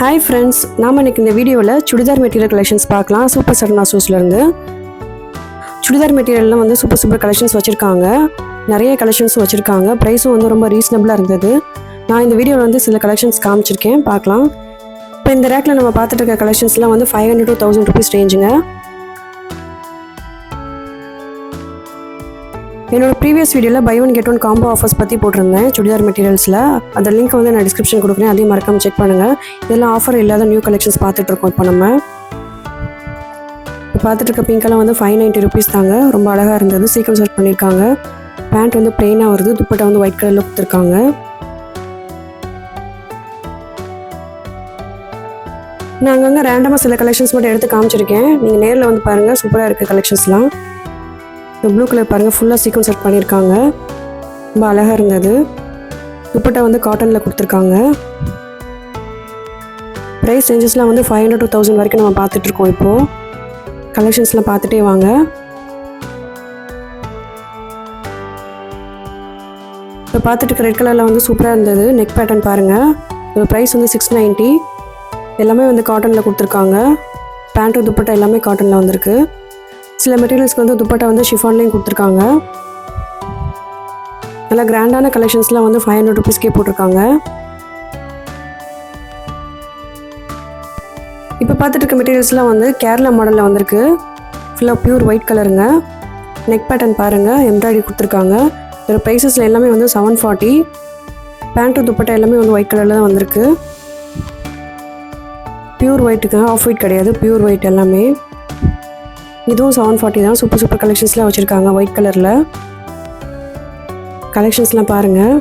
Hi friends நாம் இன்னைக்கு இந்த வீடியோவில் சுடிதார் மெட்டீரியல் கலெக்ஷன்ஸ் பார்க்கலாம். சூப்பர் சரணா ஷூஸ்லேருந்து சுடிதார் மெட்டீரியல்லாம் வந்து சூப்பர் சூப்பர் கலெக்ஷன்ஸ் வச்சுருக்காங்க. நிறைய கலெக்ஷன்ஸ் வச்சுருக்காங்க. ப்ரைஸும் வந்து ரொம்ப ரீசனபிளாக இருந்தது. நான் இந்த வீடியோவில் வந்து சில கலெக்ஷன்ஸ் காமிச்சிருக்கேன். பார்க்கலாம். இப்போ இந்த ரேக்கில் நம்ம பார்த்துட்டு இருக்க கலெக்ஷன்ஸ்லாம் வந்து five hundred two thousand rupees ரேஞ்சுங்க என்னோட ப்ரீவியஸ் வீடியோவில் buy one get one combo offers பற்றி போட்டிருந்தேன் சுடிதார் மெட்டீரியல்ஸில் அந்த லிங்க் வந்து நான் டிஸ்கிரிப்ஷன் கொடுக்குறேன் அதையும் மறக்காம செக் பண்ணுங்கள் இதெல்லாம் ஆஃபர் இல்லாத நியூ கலெக்ஷன்ஸ் பார்த்துட்டு இருக்கோம் இப்போ நம்ம. இப்போ பார்த்துட்டு இருக்க பிங்கெல்லாம் வந்து ஃபைவ் நைன்ட்டி ருபீஸ் தாங்க. ரொம்ப அழகாக இருந்தது. சீக்கிரம் செலக்ட் பண்ணியிருக்காங்க பேண்ட் வந்து ப்ளெயினாக வருது. துப்பட்டை வந்து ஒயிட் கலரில் கொடுத்துருக்காங்க. நான் அங்கங்கே ரேண்டமாக சில கலெக்ஷன்ஸ் மட்டும் எடுத்து காமிச்சிருக்கேன். நீங்கள் நேரில் வந்து பாருங்கள் சூப்பராக இருக்குது கலெக்ஷன்ஸ்லாம் ப்ளூ கலர் பாருங்கள் ஃபுல்லாக சீக்வன்ஸ் செட் பண்ணியிருக்காங்க. ரொம்ப அழகாக இருந்தது. துப்பட்டா வந்து காட்டனில் கொடுத்துருக்காங்க. ப்ரைஸ் ரேஞ்சஸ்லாம் வந்து ஃபைவ் ஹண்ட்ரட் டூ தௌசண்ட் வரைக்கும் நம்ம பார்த்துட்ருக்கோம் இப்போது கலெக்ஷன்ஸ்லாம் பார்த்துட்டே வாங்க. இப்போ பார்த்துட்டு ரெட் கலரில் வந்து சூப்பராக இருந்தது. நெக் பேட்டர்ன் பாருங்கள் இதோட ப்ரைஸ் வந்து சிக்ஸ் நைன்ட்டி எல்லாமே வந்து காட்டனில் கொடுத்துருக்காங்க. பேண்ட்டு துப்பட்டா எல்லாமே காட்டனில் வந்திருக்கு. சில மெட்டீரியல்ஸ்க்கு வந்து துப்பட்டா வந்து ஷிஃபான்லேயும் கொடுத்துருக்காங்க. நல்லா கிராண்டான கலெக்ஷன்ஸ்லாம் வந்து ஃபைவ் ஹண்ட்ரட் ருபீஸ்க்கே போட்டிருக்காங்க. இப்போ பார்த்துட்டு இருக்க மெட்டீரியல்ஸ்லாம் வந்து கேரளா மாடலில் வந்திருக்கு. ஃபுல்லாக பியூர் ஒயிட் கலருங்க நெக் பேட்டர்ன் பாருங்கள் எம்ப்ராய்டரி கொடுத்துருக்காங்க. இதோட ப்ரைஸஸில் எல்லாமே வந்து செவன் ஃபார்ட்டி பேண்ட்டு துப்பட்டா எல்லாமே வந்து ஒயிட் கலரில் தான் வந்திருக்கு. பியூர் ஒயிட்டுக்கு ஆஃப் ஒயிட் கிடையாது பியூர் ஒயிட் எல்லாமே. இதுவும் செவன் ஃபார்ட்டி தான். சூப்பர் சூப்பர் கலெக்ஷன்ஸ்லாம் வச்சுருக்காங்க ஒயிட் கலரில் கலெக்ஷன்ஸ்லாம் பாருங்கள்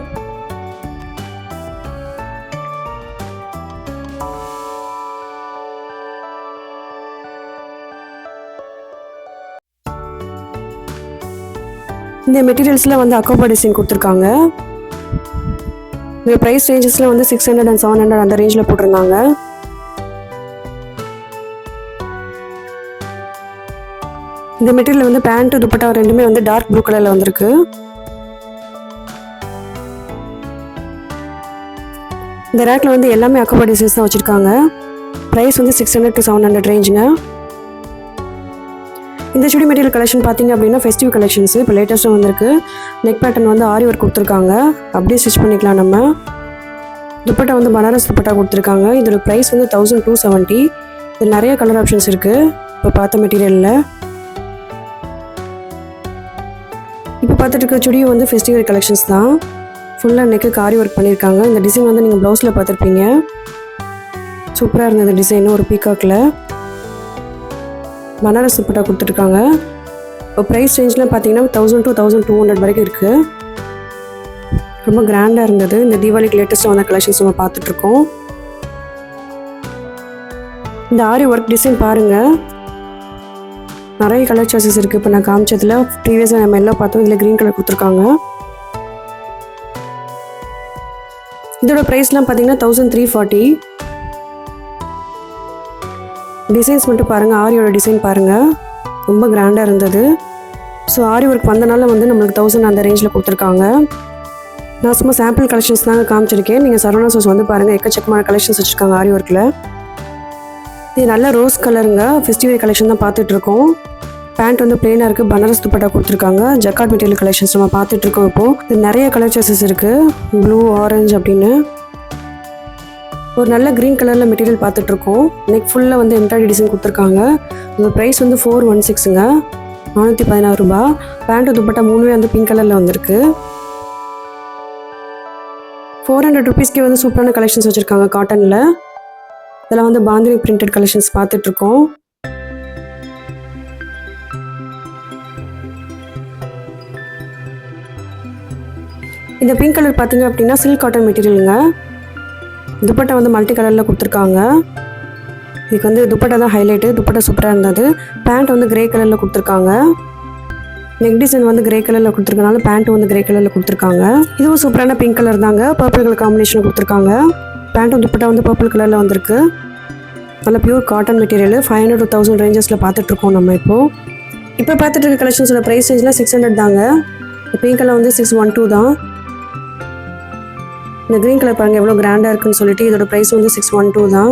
இந்த மெட்டீரியல்ஸில் வந்து அக்கோபா டிசைன் கொடுத்துருக்காங்க. இந்த ப்ரைஸ் ரேஞ்சஸில் வந்து six hundred and seven hundred அந்த ரேஞ்சில் போட்டிருந்தாங்க. இந்த மெட்டீரியல் வந்து பேண்ட்டு துப்பட்டா ரெண்டுமே வந்து டார்க் ப்ளூ கலரில் வந்திருக்கு. இந்த ரேக்கில் வந்து எல்லாமே அக்கோபா டிசைன்ஸ் தான் வச்சுருக்காங்க. ப்ரைஸ் வந்து six hundred to seven hundred ரேஞ்சுங்க இந்த சுடி மெட்டீரியல் கலெக்ஷன் பார்த்தீங்க அப்படின்னா ஃபெஸ்டிவ் கலெக்ஷன்ஸ் இப்போ லேட்டஸ்ட்டாக வந்திருக்கு. நெக் பேட்டர்ன் வந்து ஆரி ஒர்க் கொடுத்துருக்காங்க. அப்படியே ஸ்டிச் பண்ணிக்கலாம் நம்ம. துப்பட்டா வந்து பனாரஸ் துப்பட்டா கொடுத்துருக்காங்க. இதோட ப்ரைஸ் வந்து தௌசண்ட் டூ செவன்ட்டி இது நிறைய கலர் ஆப்ஷன்ஸ் இருக்குது இப்போ பார்த்த மெட்டீரியலில் பார்த்துட்டு இருக்க சுடியும் வந்து ஃபெஸ்டிவல் கலெக்ஷன்ஸ் தான். ஃபுல்லாக நெக்கு காரி ஒர்க் பண்ணியிருக்காங்க. இந்த டிசைன் வந்து நீங்கள் ப்ளவுஸில் பார்த்துருப்பீங்க. சூப்பராக இருந்தது டிசைன் ஒரு பீகாக்கில் பனாரஸ் துப்பட்டா கொடுத்துருக்காங்க இப்போ ப்ரைஸ் ரேஞ்சில் பார்த்தீங்கன்னா thousand to thousand two hundred வரைக்கும் இருக்குது ரொம்ப கிராண்டாக இருந்தது. இந்த தீபாவளிக்கு லேட்டஸ்ட்டாக வந்த கலெக்ஷன்ஸ் நம்ம பார்த்துட்ருக்கோம் இந்த ஆரி ஒர்க் டிசைன் பாருங்கள் நிறைய கலர் சாய்ஸஸ் இருக்குது இப்போ நான் காமிச்சதில் ப்ரீவியஸாக நம்ம எல்லாம் பார்த்தோம். இதில் க்ரீன் கலர் கொடுத்துருக்காங்க. இதோட ப்ரைஸ்லாம் பார்த்தீங்கன்னா தௌசண்ட் த்ரீ ஃபார்ட்டி டிசைன்ஸ் மட்டும் பாருங்கள் ஆரியோட டிசைன் பாருங்கள் ரொம்ப கிராண்டாக இருந்தது. ஸோ ஆரி ஒர்க் வந்தனால வந்து நம்மளுக்கு தௌசண்ட் அந்த ரேஞ்சில் கொடுத்துருக்காங்க. நான் சும்மா சாம்பிள் கலெக்ஷன்ஸ் தாங்க காமிச்சிருக்கேன். நீங்கள் சரவணா சோஸ் வந்து பாருங்கள் எக்கச்சக்கமான கலெக்ஷன்ஸ் வச்சுருக்காங்க ஆரி ஒர்க்கில் இது நல்ல ரோஸ் கலருங்க ஃபெஸ்டிவல் கலெக்ஷன் தான் பார்த்துட்ருக்கோம் பேண்ட் வந்து பிளெயினாக இருக்குது பனாரஸ் துப்பட்டா கொடுத்துருக்காங்க. ஜக்காட் மெட்டீரியல் கலெக்ஷன்ஸ் நம்ம பார்த்துட்ருக்கோம் இப்போது நிறைய கலர் சாய்ஸஸ் இருக்குது ப்ளூ ஆரஞ்சு அப்படின்னு. ஒரு நல்ல க்ரீன் கலரில் மெட்டீரியல் பார்த்துட்ருக்கோம். நெக் ஃபுல்லாக வந்து எம்ப்ராய்டரி டிசைன் கொடுத்துருக்காங்க. இந்த ப்ரைஸ் வந்து ஃபோர் ஒன் சிக்ஸுங்க நானூற்றி பதினாறு ரூபா. பேண்ட்டு துப்பட்டா மூணுமே வந்து பிங்க் கலரில் வந்திருக்கு. ஃபோர் ஹண்ட்ரட் ருபீஸ்க்கே வந்து சூப்பரான கலெக்ஷன்ஸ் வச்சுருக்காங்க காட்டனில் இதெல்லாம் வந்து பாந்தினி பிரிண்டட் கலெக்ஷன்ஸ் பார்த்துட்ருக்கோம். இந்த பிங்க் கலர் பார்த்தீங்க அப்படின்னா சில்க் காட்டன் மெட்டீரியலுங்க துப்பட்டா வந்து மல்டி கலரில் கொடுத்துருக்காங்க. இதுக்கு வந்து துப்பட்டா தான் ஹைலைட்டு துப்பட்டா சூப்பராக இருந்தது. பேண்ட் வந்து கிரே கலரில் கொடுத்துருக்காங்க. நெக் டிசைன் வந்து கிரே கலரில் கொடுத்துருக்கனால பேண்ட் வந்து கிரே கலரில் கொடுத்துருக்காங்க. இதுவும் சூப்பரான பிங்க் கலர் தாங்க. பர்பிள் கலர் காம்பினேஷன் கொடுத்துருக்காங்க. பேண்ட்டும் துப்பட்டா வந்து பர்பிள் கலரில் வந்திருக்கு. நல்ல pure cotton material five hundred two thousand ரேஞ்சஸில் பார்த்துட்ருக்கோம் நம்ம இப்போது இப்போ பார்த்துட்டு இருக்க கலெக்ஷன்ஸோட ப்ரைஸ் ரேஞ்சில் சிக்ஸ் ஹண்ட்ரட் தாங்க பிங்க் கலர் வந்து சிக்ஸ் ஒன் டூ தான். இந்த க்ரீன் கலர் பாருங்கள் எவ்வளோ கிராண்டாக இருக்குன்னு சொல்லிட்டு இதோட ப்ரைஸ் வந்து சிக்ஸ் ஒன் டூ தான்.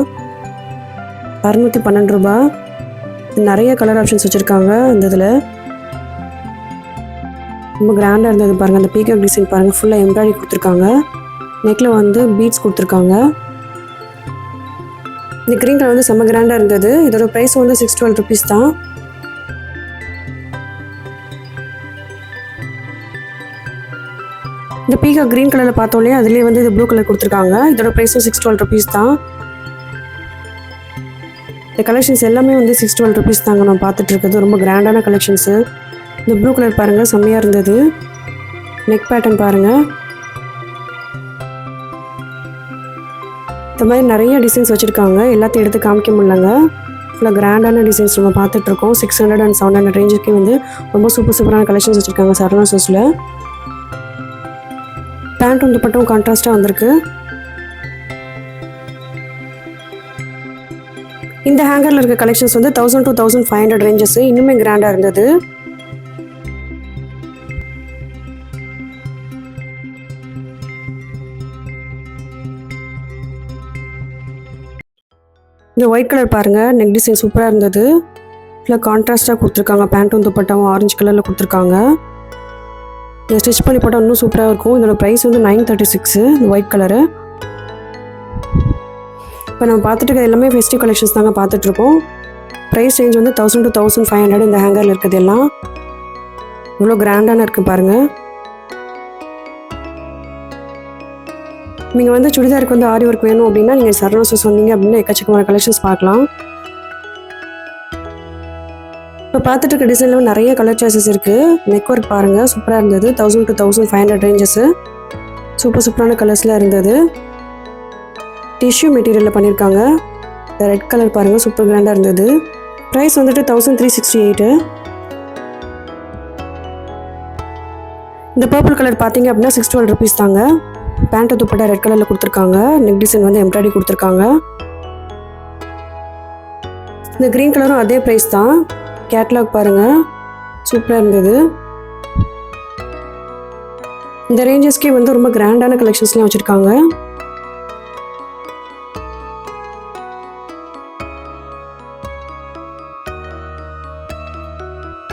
அறுநூற்றி பன்னெண்டு ரூபா. நிறைய கலர் ஆப்ஷன்ஸ் வச்சுருக்காங்க இந்த இதில். ரொம்ப கிராண்டாக இருந்தது பாருங்கள் அந்த பீகாக் டிசைன் பாருங்கள் ஃபுல்லாக எம்ப்ராய்டரி கொடுத்துருக்காங்க. நெக்கில் வந்து பீட்ஸ் கொடுத்துருக்காங்க. இந்த க்ரீன் கலர் வந்து செம்ம கிராண்டாக இருந்தது. இதோட ப்ரைஸ் வந்து சிக்ஸ் டுவெல் ருபீஸ் தான். இந்த பீகா க்ரீன் கலரில் பார்த்தோன்னே அதுலேயே வந்து இது ப்ளூ கலர் கொடுத்துருக்காங்க. இதோட ப்ரைஸும் சிக்ஸ் டுவெல் ருபீஸ் தான். இந்த கலெக்ஷன்ஸ் எல்லாமே வந்து சிக்ஸ் டுவெல் ருபீஸ் தாங்க நான் பார்த்துட்டு இருக்கிறது. ரொம்ப கிராண்டான கலெக்ஷன்ஸு இந்த ப்ளூ கலர் பாருங்கள் செம்மையாக இருந்தது. நெக் பேட்டர்ன் பாருங்கள் இந்த மாதிரி நிறைய டிசைன்ஸ் வச்சுருக்காங்க. எல்லாத்தையும் எடுத்து காமிக்க முடியலங்க. ஃபுல்லாக கிராண்டான டிசைன்ஸ் நம்ம பார்த்துட்ருக்கோம் six hundred and seven hundred ரேஞ்சுக்கு வந்து ரொம்ப சூப்பர் சூப்பரான கலெக்ஷன்ஸ் வச்சுருக்காங்க சரணா சோஸில் பேண்ட் வந்து பட்டும் கான்ட்ராஸ்ட்டாக வந்திருக்கு. இந்த ஹேங்கரில் இருக்க கலெக்ஷன்ஸ் வந்து thousand to thousand five hundred ranges இன்னுமே கிராண்டாக இருந்தது. இந்த ஒயிட் கலர் பாருங்கள் நெக் டிசைன் சூப்பராக இருந்தது. ஃபுல்லாக கான்ட்ராஸ்ட்டாக கொடுத்துருக்காங்க. பேண்ட்டும் துப்பட்டாவும் ஆரஞ்சு கலரில் கொடுத்துருக்காங்க. இதை ஸ்டிச் பண்ணி போட்டால் இன்னும் சூப்பராக இருக்கும். இதோட ப்ரைஸ் வந்து நைன் தேர்ட்டி சிக்ஸு இந்த ஒயிட் கலரு இப்போ நம்ம பார்த்துட்டு இருக்க எல்லாமே ஃபெஸ்டிவ் கலெக்ஷன்ஸ் தாங்க பார்த்துட்ருக்கோம் ப்ரைஸ் ரேஞ்ச் வந்து thousand to thousand five hundred இந்த ஹேங்கரில் இருக்கிறது எல்லாம். இவ்வளோ கிராண்டான இருக்குது பாருங்கள் நீங்கள் வந்து சுடிதாருக்கு வந்து ஆரி ஒர்க் வேணும் அப்படின்னா நீங்கள் சரணோசஸ் வந்தீங்க அப்படின்னா எக்கச்சக்கமான கலெக்ஷன்ஸ் பார்க்கலாம். இப்போ பார்த்துட்டு இருக்க டிசைனில் நிறைய கலர் சாய்ஸஸ் இருக்குது நெக் ஒர்க் பாருங்கள் சூப்பராக இருந்தது thousand to thousand five hundred ranges super சூப்பரான கலர்ஸில் இருந்தது. டிஷ்யூ மெட்டீரியலில் பண்ணியிருக்காங்க ரெட் கலர் பாருங்கள் சூப்பர் கிராண்டாக இருந்தது. ப்ரைஸ் வந்துட்டு தௌசண்ட் த்ரீ சிக்ஸ்டி எயிட்டு இந்த பர்பிள் கலர் பார்த்தீங்க அப்படின்னா சிக்ஸ் டுவெல் ருபீஸ் தாங்க. பேண்ட்டு துப்பட்டா ரெட் கலரில் கொடுத்துருக்காங்க. நெக் டிசைன் வந்து எம்ப்ராய்டி கொடுத்துருக்காங்க. இந்த க்ரீன் கலரும் அதே ப்ரைஸ் தான். கேட்லாக் பாருங்கள் சூப்பராக இருந்தது. இந்த ரேஞ்சஸ்க்கே வந்து ரொம்ப கிராண்டான கலெக்ஷன்ஸ்லாம் வச்சுருக்காங்க.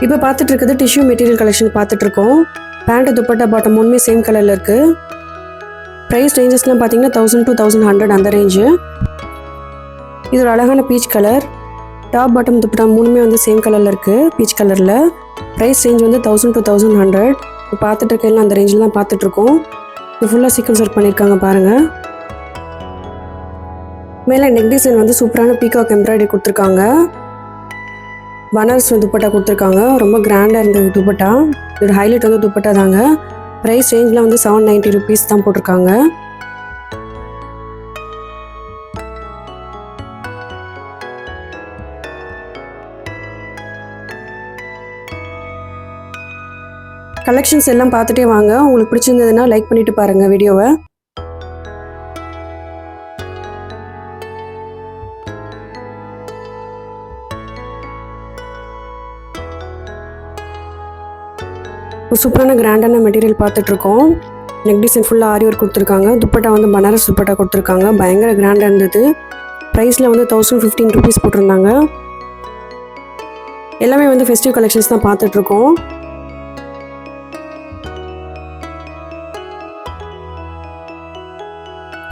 இப்போ பார்த்துட்டு இருக்குது டிஷ்யூ மெட்டீரியல் கலெக்ஷன் பார்த்துட்டு இருக்கோம். பேண்ட் துப்பட்டா பாட்டம் மூணுமே சேம் கலரில் இருக்குது ப்ரைஸ் ரேஞ்சஸ்லாம் பார்த்தீங்கன்னா தௌசண்ட் டூ தௌசண்ட் ஹண்ட்ரட் அந்த ரேஞ்சு இது ஒரு அழகான peach colour top bottom dupatta மூணுமே வந்து சேம் கலரில் இருக்குது பீச் கலரில் ப்ரைஸ் ரேஞ்ச் வந்து தௌசண்ட் டூ தௌசண்ட் ஹண்ட்ரட் இப்போ பார்த்துட்டு இருக்கையில அந்த ரேஞ்சில் தான் பார்த்துட்ருக்கோம் இது ஃபுல்லாக சீக்கிரம் ஒர்க் பண்ணியிருக்காங்க பாருங்கள் மேலே நெக் டிசைன் வந்து சூப்பரான பீகாக் எம்ப்ராய்டரி கொடுத்துருக்காங்க. பனாரஸ் துப்பட்டா கொடுத்துருக்காங்க. ரொம்ப கிராண்டாக இருந்தது துப்பட்டா. இதோட ஹைலைட் வந்து துப்பட்டா தாங்க. ப்ரைஸ் ரேஞ்சில் வந்து செவன் நைன்ட்டி ருபீஸ் தான் போட்டிருக்காங்க. கலெக்ஷன்ஸ் எல்லாம் பார்த்துட்டே வாங்க. உங்களுக்கு பிடிச்சிருந்ததுன்னா லைக் பண்ணிட்டு பாருங்கள் வீடியோவை. சூப்பரான கிராண்டான மெட்டீரியல் பார்த்துட்ருக்கோம். நெக் டிசைன் ஃபுல்லாக ஆரி ஒர்க் கொடுத்துருக்காங்க. துப்பட்டா வந்து பனாரஸ் துப்பட்டா கொடுத்துருக்காங்க. பயங்கர கிராண்டாக இருந்தது. ப்ரைஸில் வந்து தௌசண்ட் ஃபிஃப்டீன் ருபீஸ் போட்டிருந்தாங்க. எல்லாமே வந்து ஃபெஸ்டிவ் கலெக்ஷன்ஸ் தான் பார்த்துட்ருக்கோம்.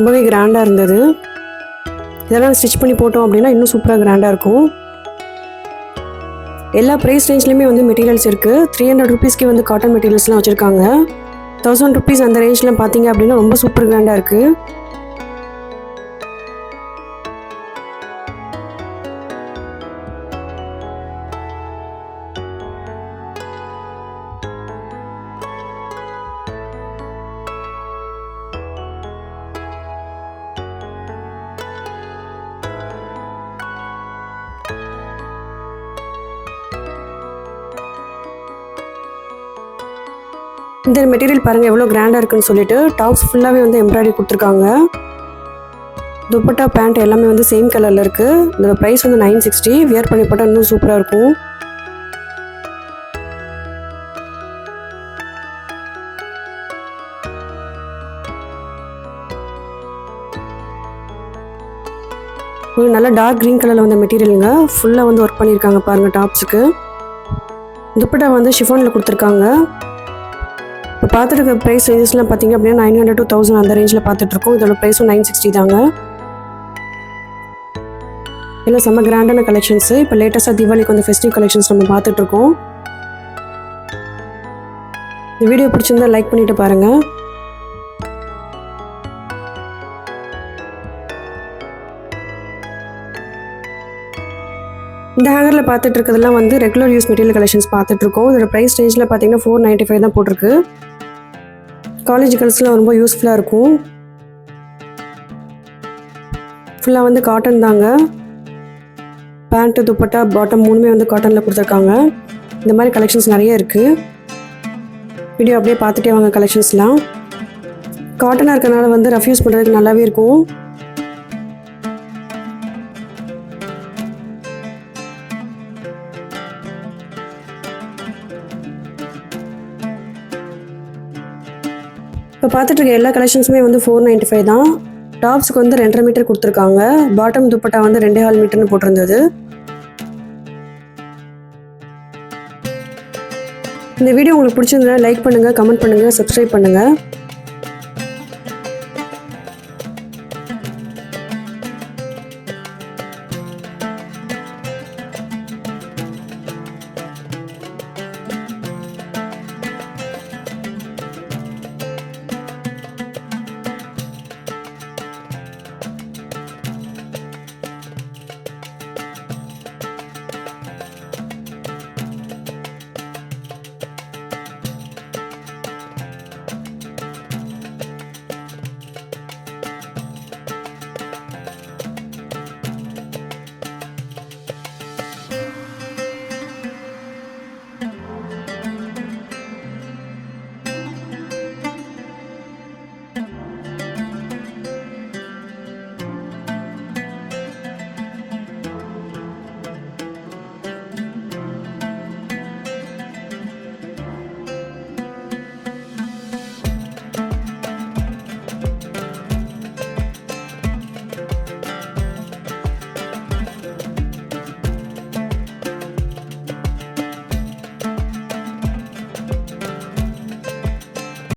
ரொம்பவே கிராண்டாக இருந்தது. இதெல்லாம் ஸ்டிச் பண்ணி போட்டோம் அப்படின்னா இன்னும் சூப்பராக கிராண்டாக இருக்கும். எல்லா ப்ரைஸ் ரேஞ்ச்லேயுமே வந்து மெட்டீரியல்ஸ் இருக்குது த்ரீ ஹண்ட்ரட் ருபீஸ்க்கு வந்து காட்டன் மெட்டீரியல்ஸ்லாம் வச்சுருக்காங்க. தௌசண்ட் ருபீஸ் அந்த ரேஞ்சில் பார்த்தீங்க அப்படின்னா ரொம்ப சூப்பர் கிராண்டாக இருக்குது இந்த மெட்டீரியல் பாருங்கள் எவ்வளோ கிராண்டாக இருக்குதுன்னு சொல்லிட்டு டாப்ஸ் ஃபுல்லாகவே வந்து எம்ப்ராய்டரி கொடுத்துருக்காங்க. துப்பட்டா பேண்ட் எல்லாமே வந்து சேம் கலரில் இருக்குது இதோட ப்ரைஸ் வந்து நைன் சிக்ஸ்டி வியர் பண்ணி போட்டால் இன்னும் சூப்பராக இருக்கும். ஒரு நல்ல டார்க் க்ரீன் கலரில் வந்த மெட்டீரியலுங்க ஃபுல்லாக வந்து ஒர்க் பண்ணியிருக்காங்க பாருங்கள் டாப்ஸுக்கு துப்பட்டா வந்து ஷிஃபானில் கொடுத்துருக்காங்க. இப்போ பார்த்துட்டு இருக்க ப்ரைஸ் ரேஞ்சஸ்லாம் பார்த்தீங்க அப்படின்னா நைன் ஹண்ட்ரட் டூ தௌசண்ட் அந்த ரேஞ்சில் பார்த்துட்ருக்கோம். இதோட ப்ரைஸும் நைன் சிக்ஸ்டி தாங்க. எல்லாம் செம்ம கிராண்டான கலெக்ஷன்ஸு இப்போ லேட்டஸ்ட்டாக தீபாவளிக்கு வந்து ஃபெஸ்டிவ் கலெக்ஷன்ஸ் நம்ம பார்த்துட்ருக்கோம். இந்த வீடியோ பிடிச்சிருந்தா லைக் பண்ணிட்டு பாருங்கள் இந்த ஹேங்கரில் பார்த்துட்டு இருக்கிறதுலாம் வந்து ரெகுலர் யூஸ் மெட்டீரியல் கலெக்ஷன்ஸ் பார்த்துட்ருக்கோம். இதோட ப்ரைஸ் ரேஞ்சில் பார்த்தீங்கன்னா ஃபோர் நைன்ட்டி ஃபைவ் தான் போட்டிருக்கு. காலேஜ் கேர்ள்ஸ்லாம் ரொம்ப யூஸ்ஃபுல்லாக இருக்கும். ஃபுல்லாக வந்து காட்டன் தாங்க. பேண்ட்டு துப்பட்டா பாட்டம் மூணுமே வந்து காட்டனில் கொடுத்துருக்காங்க. இந்த மாதிரி கலெக்ஷன்ஸ் நிறைய இருக்குது வீடியோ அப்படியே பார்த்துட்டே வாங்க கலெக்ஷன்ஸ்லாம் காட்டனாக இருக்கிறனால வந்து ரஃப்யூஸ் பண்ணுறதுக்கு நல்லாவே இருக்கும். இப்போ பார்த்துட்டு இருக்க எல்லா கலெக்ஷன்ஸுமே வந்து ஃபோர் நைன்ட்டி ஃபைவ் தான். டாப்ஸ்க்கு வந்து ரெண்டரை மீட்டர் கொடுத்துருக்காங்க. பாட்டம் துப்பட்டா வந்து ரெண்டே ஹால் மீட்டர்னு போட்டிருந்தது. இந்த வீடியோ உங்களுக்கு பிடிச்சிருந்தா லைக் பண்ணுங்கள் கமெண்ட் பண்ணுங்கள் சப்ஸ்கிரைப் பண்ணுங்கள்